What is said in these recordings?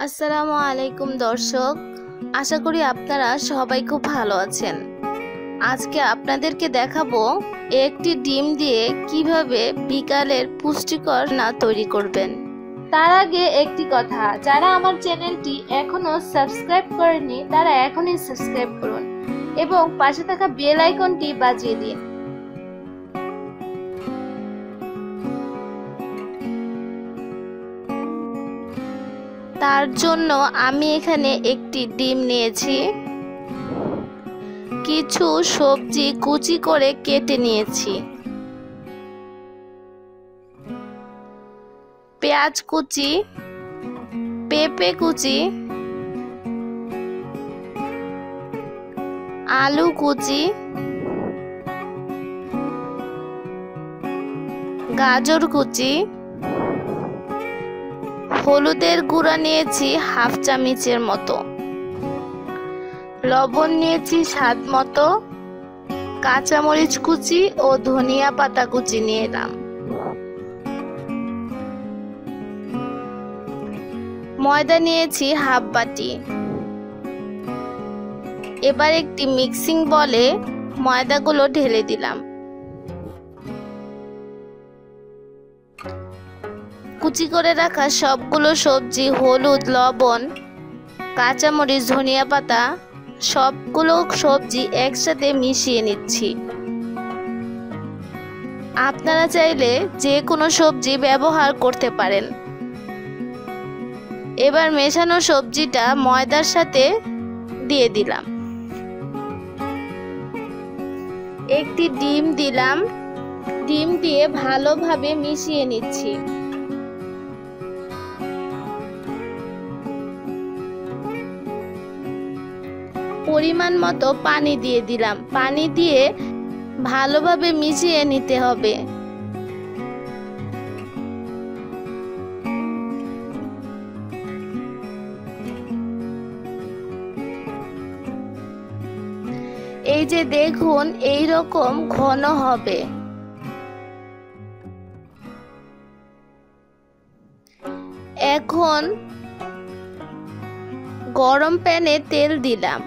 আসসালামু আলাইকুম দর্শক, আশা করি আপনারা সবাই খুব ভালো আছেন। আজকে আপনাদেরকে দেখাবো একটি ডিম দিয়ে কীভাবে বিকালের পুষ্টিকর না তৈরি করবেন। তার আগে একটি কথা, যারা আমার চ্যানেলটি এখনও সাবস্ক্রাইব করেনি তারা এখনই সাবস্ক্রাইব করুন এবং পাশে থাকা বেল আইকনটি বাজিয়ে দিন। তার জন্য আমি এখানে একটি ডিম নিয়েছি। কিছু সবজি কুচি করে কেটে নিয়েছি। পেঁয়াজ কুচি, পেঁপে কুচি, আলু কুচি, গাজর কুচি হলুদের গুঁড়া নিয়েছি হাফ চামচের মতো। লবণ নিয়েছি স্বাদ মতো। কাঁচামরিচ কুচি ও ধনিয়া পাতা কুচি নিয়ে এলাম। ময়দা নিয়েছি হাফ বাটি। এবার একটি মিক্সিং বলে ময়দাগুলো ঢেলে দিলাম। কুচি করে রাখা সবগুলো সবজি, হলুদ, লবণ, কাঁচামরিচ, ধনিয়া পাতা, সবগুলো সবজি একসাথে মিশিয়ে নিচ্ছি। আপনারা চাইলে যে কোনো সবজি ব্যবহার করতে পারেন। এবার মেশানো সবজিটা ময়দার সাথে দিয়ে দিলাম। একটি ডিম দিলাম। ডিম দিয়ে ভালোভাবে মিশিয়ে নিচ্ছি। পরিমাণ মতো পানি দিয়ে দিলাম। পানি দিয়ে ভালোভাবে মিশিয়ে নিতে হবে। এই যে দেখুন এই রকম ঘন হবে। এখন গরম প্যানে তেল দিলাম।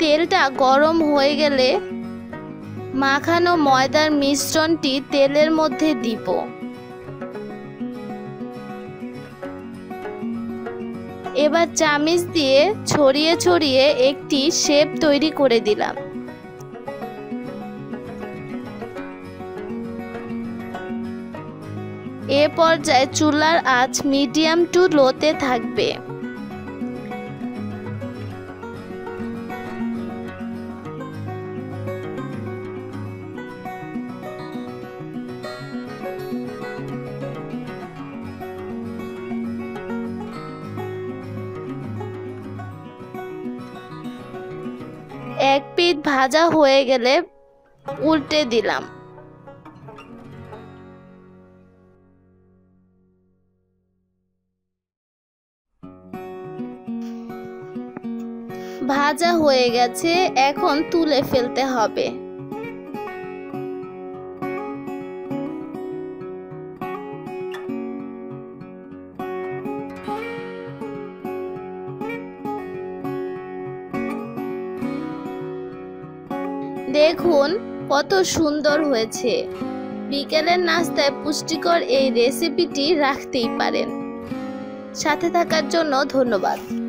তেলটা গরম হয়ে গেলে মাখানো ময়দার মিশ্রণটি তেলের মধ্যে দিব। এবার চামিচ দিয়ে ছড়িয়ে ছড়িয়ে একটি শেপ তৈরি করে দিলাম। এ পর্যায়ে চুলার আঁচ মিডিয়াম টু লোতে থাকবে। এক পিঠ ভাজা হয়ে গেলে উল্টে দিলাম। ভাজা হয়ে গেছে এখন তুলে ফেলতে হবে। দেখুন, কত সুন্দর হয়েছে। বিকেলের নাস্তায় পুষ্টিকর এই রেসিপিটি রাখতেই পারেন। সাথে থাকার জন্য ধন্যবাদ।